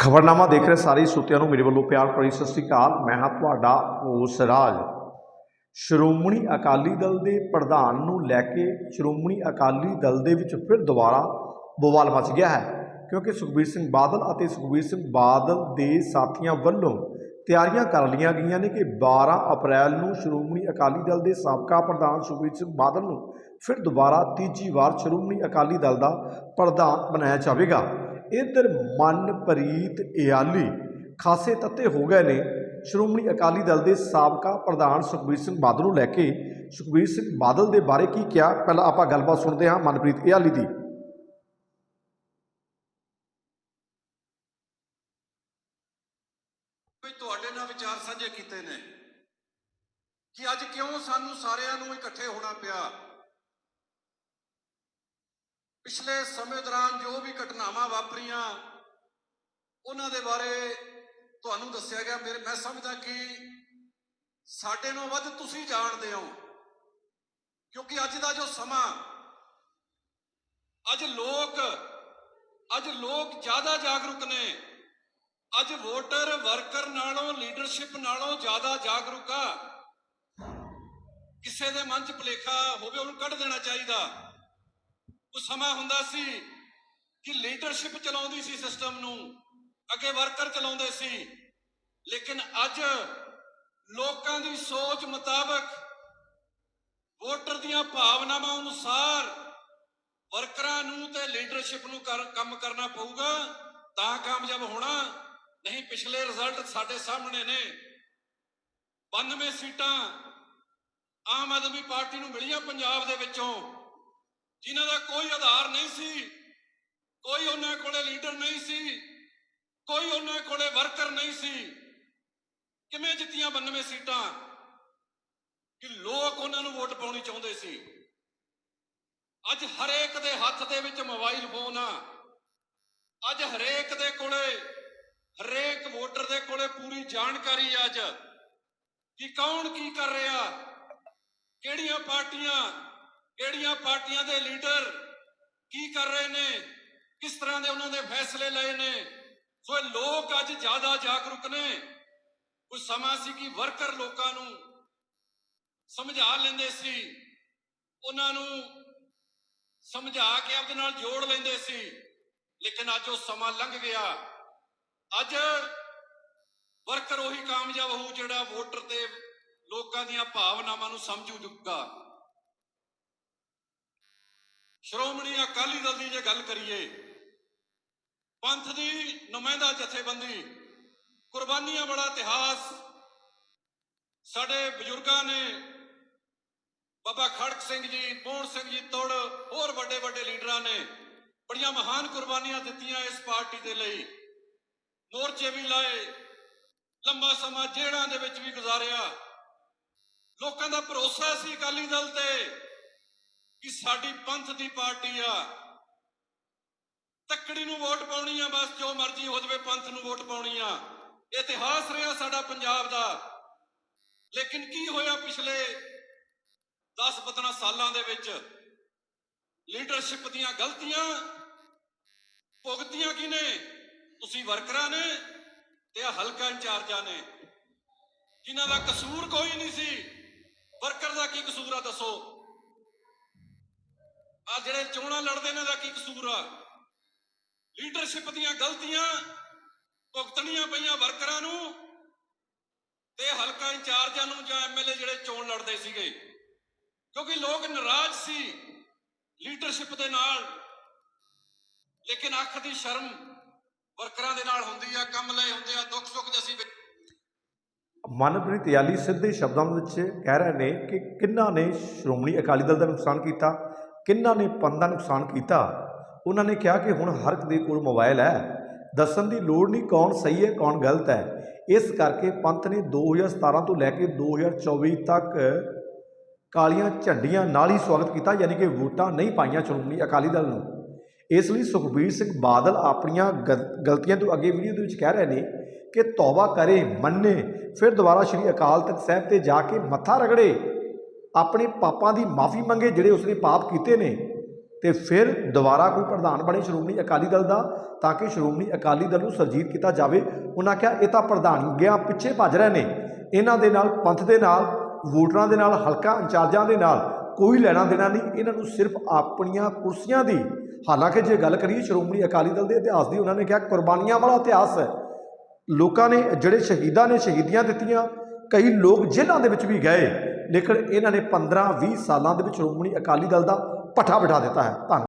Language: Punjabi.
ਖਬਰਨਾਮਾ ਦੇਖ ਰਹੇ ਸਾਰੇ ਸੁਤਿਆਂ ਨੂੰ ਮੇਰੇ ਵੱਲੋਂ ਪਿਆਰ ਭਰੀ ਸਤਿ ਸ੍ਰੀ ਅਕਾਲ। ਮੈਂ ਹਾਂ ਤੁਹਾਡਾ ਹੋਸ ਰਾਜ। ਸ਼੍ਰੋਮਣੀ ਅਕਾਲੀ ਦਲ ਦੇ ਪ੍ਰਧਾਨ ਨੂੰ ਲੈ ਕੇ ਸ਼੍ਰੋਮਣੀ ਅਕਾਲੀ ਦਲ ਦੇ ਵਿੱਚ ਫਿਰ ਦੁਬਾਰਾ ਬਵਾਲ ਮਚ ਗਿਆ ਹੈ, ਕਿਉਂਕਿ ਸੁਖਬੀਰ ਸਿੰਘ ਬਾਦਲ ਅਤੇ ਸੁਖਬੀਰ ਸਿੰਘ ਬਾਦਲ ਦੇ ਸਾਥੀਆਂ ਵੱਲੋਂ ਤਿਆਰੀਆਂ ਕਰ ਲਈਆਂ ਗਈਆਂ ਨੇ ਕਿ 12 ਅਪ੍ਰੈਲ ਨੂੰ ਸ਼੍ਰੋਮਣੀ ਅਕਾਲੀ ਦਲ ਦੇ ਸਾਬਕਾ ਪ੍ਰਧਾਨ ਸੁਖਬੀਰ ਸਿੰਘ ਬਾਦਲ ਨੂੰ ਫਿਰ ਦੁਬਾਰਾ ਤੀਜੀ ਵਾਰ ਸ਼੍ਰੋਮਣੀ ਅਕਾਲੀ ਦਲ ਦਾ ਪ੍ਰਧਾਨ ਬਣਾਇਆ ਜਾਵੇਗਾ। ਇਧਰ ਮਨਪ੍ਰੀਤ ਇਆਲੀ ਖਾਸੇ ਤੱਤੇ ਹੋ ਗਏ ਨੇ। ਸ਼੍ਰੋਮਣੀ ਅਕਾਲੀ ਦਲ ਦੇ ਸਾਬਕਾ ਪ੍ਰਧਾਨ ਸੁਖਬੀਰ ਸਿੰਘ ਬਾਦਲ ਨੂੰ ਲੈ ਕੇ ਸੁਖਬੀਰ ਸਿੰਘ ਬਾਦਲ ਦੇ ਬਾਰੇ ਕੀ ਕਿਹਾ? ਪਹਿਲਾਂ ਆਪਾਂ ਗੱਲਬਾਤ ਸੁਣਦੇ ਹਾਂ ਮਨਪ੍ਰੀਤ ਇਆਲੀ ਦੀ। ਵੀ ਤੁਹਾਡੇ ਨਾਲ ਵਿਚਾਰ ਸਾਂਝੇ ਕੀਤੇ ਨੇ ਕਿ ਅੱਜ ਕਿਉਂ ਸਾਨੂੰ ਸਾਰਿਆਂ ਨੂੰ ਇਕੱਠੇ ਹੋਣਾ ਪਿਆ? ਪਿਛਲੇ ਸਮੇਂ ਦੌਰਾਨ ਜੋ ਵੀ ਘਟਨਾਵਾਂ ਵਾਪਰੀਆਂ, ਉਹਨਾਂ ਦੇ ਬਾਰੇ ਤੁਹਾਨੂੰ ਦੱਸਿਆ ਗਿਆ। ਮੇਰੇ, ਮੈਂ ਸਮਝਦਾ ਕਿ ਸਾਡੇ ਨੂੰ ਵੱਧ ਤੁਸੀਂ ਜਾਣਦੇ ਹੋ। ਕਿਉਂਕਿ ਅੱਜ ਦਾ ਜੋ ਸਮਾਂ, ਅੱਜ ਲੋਕ ਅੱਜ ਲੋਕ ਜ਼ਿਆਦਾ ਜਾਗਰੂਕ ਨੇ। ਅੱਜ ਵੋਟਰ ਵਰਕਰ ਨਾਲੋਂ, ਲੀਡਰਸ਼ਿਪ ਨਾਲੋਂ ਜ਼ਿਆਦਾ ਜਾਗਰੂਕ ਆ। ਕਿਸੇ ਦੇ ਮਨ 'ਚ ਭੁਲੇਖਾ ਹੋਵੇ, ਉਹਨੂੰ ਕੱਢ ਦੇਣਾ ਚਾਹੀਦਾ। ਉਹ ਸਮਾਂ ਹੁੰਦਾ ਸੀ ਕਿ ਲੀਡਰਸ਼ਿਪ ਚਲਾਉਂਦੀ ਸੀ ਸਿਸਟਮ ਨੂੰ, ਅੱਗੇ ਵਰਕਰ ਚਲਾਉਂਦੇ ਸੀ। ਲੇਕਿਨ ਅੱਜ ਲੋਕਾਂ ਦੀ ਸੋਚ ਮੁਤਾਬਕ ਵੋਟਰ ਦੀਆਂ ਭਾਵਨਾਵਾਂ ਅਨੁਸਾਰ ਵਰਕਰਾਂ ਨੂੰ ਤੇ ਲੀਡਰਸ਼ਿਪ ਨੂੰ ਕਰ- ਕੰਮ ਕਰਨਾ ਪਊਗਾ, ਤਾਂ ਕਾਮਯਾਬ ਹੋਣਾ। ਨਹੀਂ, ਪਿਛਲੇ ਰਿਜ਼ਲਟ ਸਾਡੇ ਸਾਹਮਣੇ ਨੇ। 92 ਸੀਟਾਂ ਆਮ ਆਦਮੀ ਪਾਰਟੀ ਨੂੰ ਮਿਲੀਆਂ ਪੰਜਾਬ ਦੇ ਵਿੱਚੋਂ। ਜਿਨ੍ਹਾਂ ਦਾ ਕੋਈ ਆਧਾਰ ਨਹੀਂ ਸੀ, ਕੋਈ ਉਹਨਾਂ ਕੋਲੇ ਲੀਡਰ ਨਹੀਂ ਸੀ, ਕੋਈ ਉਹਨਾਂ ਕੋਲੇ ਵਰਕਰ ਨਹੀਂ ਸੀ। ਕਿਵੇਂ ਜਿੱਤੀਆਂ 92 ਸੀਟਾਂ? ਕਿ ਲੋਕ ਉਹਨਾਂ ਨੂੰ ਵੋਟ ਪਾਉਣੀ ਚਾਹੁੰਦੇ ਸੀ। ਅੱਜ ਹਰੇਕ ਦੇ ਹੱਥ ਦੇ ਵਿੱਚ ਮੋਬਾਈਲ ਫੋਨ ਆ। ਅੱਜ ਹਰੇਕ ਦੇ ਕੋਲੇ, ਹਰੇਕ ਵੋਟਰ ਦੇ ਕੋਲੇ ਪੂਰੀ ਜਾਣਕਾਰੀ ਆ ਅੱਜ। ਕਿ ਕੌਣ ਕੀ ਕਰ ਰਿਹਾ? ਕਿਹੜੀਆਂ ਪਾਰਟੀਆਂ ਕਿਹੜੀਆਂ ਪਾਰਟੀਆਂ ਦੇ ਲੀਡਰ ਕੀ ਕਰ ਰਹੇ ਨੇ? ਕਿਸ ਤਰ੍ਹਾਂ ਦੇ ਉਹਨਾਂ ਦੇ ਫੈਸਲੇ ਲਏ ਨੇ? ਸੋ ਇਹ ਲੋਕ ਅੱਜ ਜ਼ਿਆਦਾ ਜਾਗਰੂਕ ਨੇ। ਕੋਈ ਸਮਾਂ ਸੀ ਕਿ ਵਰਕਰ ਲੋਕਾਂ ਨੂੰ ਸਮਝਾ ਲੈਂਦੇ ਸੀ। ਉਹਨਾਂ ਨੂੰ ਸਮਝਾ ਕੇ ਆਪਦੇ ਨਾਲ ਜੋੜ ਲੈਂਦੇ ਸੀ। ਲੇਕਿਨ ਅੱਜ ਉਹ ਸਮਾਂ ਲੰਘ ਗਿਆ। ਅੱਜ ਵਰਕਰ ਉਹੀ ਕਾਮਯਾਬ ਹੋਊ ਜਿਹੜਾ ਵੋਟਰ ਤੇ ਲੋਕਾਂ ਦੀਆਂ ਭਾਵਨਾਵਾਂ ਨੂੰ ਸਮਝੂ ਚੁੱਕਾ। ਸ਼੍ਰੋਮਣੀ ਅਕਾਲੀ ਦਲ ਦੀ ਜੇ ਗੱਲ ਕਰੀਏ, ਪੰਥ ਦੀ ਨੁਮਾਇੰਦਾ ਜਥੇਬੰਦੀ, ਕੁਰਬਾਨੀਆਂ ਬੜਾ ਇਤਿਹਾਸ, ਸਾਡੇ ਬਜ਼ੁਰਗਾਂ ਨੇ ਬਾਬਾ ਖੜਕ ਸਿੰਘ ਜੀ ਪੂਰਨ ਸਿੰਘ ਜੀ ਤੋੜ, ਹੋਰ ਵੱਡੇ ਵੱਡੇ ਲੀਡਰਾਂ ਨੇ ਬੜੀਆਂ ਮਹਾਨ ਕੁਰਬਾਨੀਆਂ ਦਿੱਤੀਆਂ ਇਸ ਪਾਰਟੀ ਦੇ ਲਈ। ਮੋਰਚੇ ਵੀ ਲਾਏ, ਲੰਬਾ ਸਮਾਂ ਜੇੜਾਂ ਦੇ ਵਿੱਚ ਵੀ ਗੁਜ਼ਾਰਿਆ। ਲੋਕਾਂ ਦਾ ਭਰੋਸਾ ਸੀ ਅਕਾਲੀ ਦਲ ਤੇ ਸਾਡੀ ਪੰਥ ਦੀ ਪਾਰਟੀ ਆ। ਤੱਕੜੀ ਨੂੰ ਵੋਟ ਪਾਉਣੀ ਆ, ਬਸ ਜੋ ਮਰਜ਼ੀ ਹੋ ਜਾਵੇ, ਪੰਥ ਨੂੰ ਵੋਟ ਪਾਉਣੀ ਆ। ਇਤਿਹਾਸ ਰਿਹਾ ਸਾਡਾ ਪੰਜਾਬ ਦਾ। ਲੇਕਿਨ ਕੀ ਹੋਇਆ ਪਿਛਲੇ 10 15 ਸਾਲਾਂ ਦੇ ਵਿੱਚ? ਲੀਡਰਸ਼ਿਪ ਦੀਆਂ ਗਲਤੀਆਂ ਭੁਗਤੀਆਂ ਕਿਨੇ ਤੁਸੀਂ ਵਰਕਰਾਂ ਨੇ ਤੇ ਆ ਹਲਕਾ ਇੰਚਾਰਜਾਂ ਨੇ। ਜਿਨ੍ਹਾਂ ਦਾ ਕਸੂਰ ਕੋਈ ਨਹੀਂ ਸੀ। ਵਰਕਰ ਦਾ ਕੀ ਕਸੂਰ ਆ ਦੱਸੋ? ਆ ਜਿਹੜੇ ਚੋਣਾਂ ਲੜਦੇ ਨੇ ਦਾ ਕੀ ਕਸੂਰ ਆ? ਲੀਡਰਸ਼ਿਪ ਦੀਆਂ ਗਲਤੀਆਂ ਭੁਗਤਣੀਆਂ ਪਈਆਂ ਵਰਕਰਾਂ ਨੂੰ ਤੇ ਹਲਕਾ ਇੰਚਾਰਜਾਂ ਨੂੰ ਜਾਂ ਐਮਐਲਏ ਜਿਹੜੇ ਚੋਣ ਲੜਦੇ ਸੀਗੇ। ਕਿਉਂਕਿ ਲੋਕ ਨਾਰਾਜ਼ ਸੀ ਲੀਡਰਸ਼ਿਪ ਦੇ ਨਾਲ। ਲੇਕਿਨ ਅੱਖ ਦੀ ਸ਼ਰਮ ਵਰਕਰਾਂ ਦੇ ਨਾਲ ਹੁੰਦੀ ਆ, ਕੰਮ ਲਏ ਹੁੰਦੇ ਆ, ਦੁੱਖ ਸੁੱਖ ਦੇ ਅਸੀਂ ਮਨਪ੍ਰੀਤ ਯਾਲੀ ਸਿੱਧੇ ਸ਼ਬਦਾਂ ਵਿੱਚ ਕਹਿ ਰਹੇ ਨੇ ਕਿ ਕਿੰਨਾ ਨੇ ਸ਼੍ਰੋਮਣੀ ਅਕਾਲੀ ਦਲ ਦਾ ਨੁਕਸਾਨ ਕੀਤਾ? ਕਿੰਨਾ ਨੇ ਪੰਥ ਦਾ ਨੁਕਸਾਨ ਕੀਤਾ? ਉਹਨਾਂ ਨੇ ਕਿਹਾ ਕਿ ਹੁਣ ਹਰ ਇੱਕ ਦੇ ਕੋਲ ਮੋਬਾਈਲ ਹੈ। ਦੱਸਣ ਦੀ ਲੋੜ ਨਹੀਂ ਕੌਣ ਸਹੀ ਹੈ, ਕੌਣ ਗਲਤ ਹੈ। ਇਸ ਕਰਕੇ ਪੰਥ ਨੇ 2017 ਤੋਂ ਲੈ ਕੇ 2024 ਤੱਕ ਕਾਲੀਆਂ ਝੰਡੀਆਂ ਨਾਲ ਹੀ ਸਵਾਗਤ ਕੀਤਾ, ਯਾਨੀ ਕਿ ਵੋਟਾਂ ਨਹੀਂ ਪਾਈਆਂ ਸ਼੍ਰੋਮਣੀ ਅਕਾਲੀ ਦਲ ਨੂੰ। ਇਸ ਲਈ ਸੁਖਬੀਰ ਸਿੰਘ ਬਾਦਲ ਆਪਣੀਆਂ ਗਲ- ਗਲਤੀਆਂ ਤੋਂ ਅੱਗੇ ਵੀਡੀਓ ਦੇ ਵਿੱਚ ਕਹਿ ਰਹੇ ਨੇ ਕਿ ਤੌਬਾ ਕਰੇ, ਮੰਨੇ, ਫਿਰ ਦੁਬਾਰਾ ਸ਼੍ਰੀ ਅਕਾਲ ਤਖਤ ਸਾਹਿਬ ਤੇ ਜਾ ਕੇ ਮੱਥਾ ਰਗੜੇ। ਆਪਣੇ ਪਾਪਾਂ ਦੀ ਮਾਫੀ ਮੰਗੇ ਜਿਹੜੇ ਉਸਨੇ ਪਾਪ ਕੀਤੇ ਨੇ, ਤੇ ਫਿਰ ਦੁਬਾਰਾ ਕੋਈ ਪ੍ਰਧਾਨ ਬਣੇ ਸ਼੍ਰੋਮਣੀ ਅਕਾਲੀ ਦਲ ਦਾ, ਤਾਂ ਕਿ ਸ਼੍ਰੋਮਣੀ ਅਕਾਲੀ ਦਲ ਨੂੰ ਸਰਜੀਤ ਕੀਤਾ ਜਾਵੇ। ਉਹਨਾਂ ਕਿਹਾ, ਇਹ ਤਾਂ ਪ੍ਰਧਾਨ ਗਿਆ, ਪਿੱਛੇ ਭੱਜ ਰਹੇ ਨੇ। ਇਹਨਾਂ ਦੇ ਨਾਲ, ਪੰਥ ਦੇ ਨਾਲ, ਵੋਟਰਾਂ ਦੇ ਨਾਲ, ਹਲਕਾ ਇੰਚਾਰਜਾਂ ਦੇ ਨਾਲ ਕੋਈ ਲੈਣਾ ਦੇਣਾ ਨਹੀਂ। ਇਹਨਾਂ ਨੂੰ ਸਿਰਫ ਆਪਣੀਆਂ ਕੁਰਸੀਆਂ ਦੀ ਹਾਲਾਂਕਿ ਜੇ ਗੱਲ ਕਰੀਏ ਸ਼੍ਰੋਮਣੀ ਅਕਾਲੀ ਦਲ ਦੇ ਇਤਿਹਾਸ ਦੀ, ਉਹਨਾਂ ਨੇ ਕਿਹਾ, ਕੁਰਬਾਨੀਆਂ ਵਾਲਾ ਇਤਿਹਾਸ ਹੈ। ਲੋਕਾਂ ਨੇ, ਜਿਹੜੇ ਸ਼ਹੀਦਾਂ ਨੇ, ਸ਼ਹੀਦੀਆਂ ਦਿੱਤੀਆਂ। ਕਈ ਲੋਕ ਜੇਲ੍ਹਾਂ ਦੇ ਵਿੱਚ ਵੀ ਗਏ। ਲੇਕਿਨ ਇਹਨਾਂ ਨੇ 15 20 ਸਾਲਾਂ ਦੇ ਵਿੱਚ ਸ਼੍ਰੋਮਣੀ ਅਕਾਲੀ ਦਲ ਦਾ ਪੱਠਾ ਬਿਠਾ ਦਿੱਤਾ ਹੈ। ਧੰਨਵਾਦ।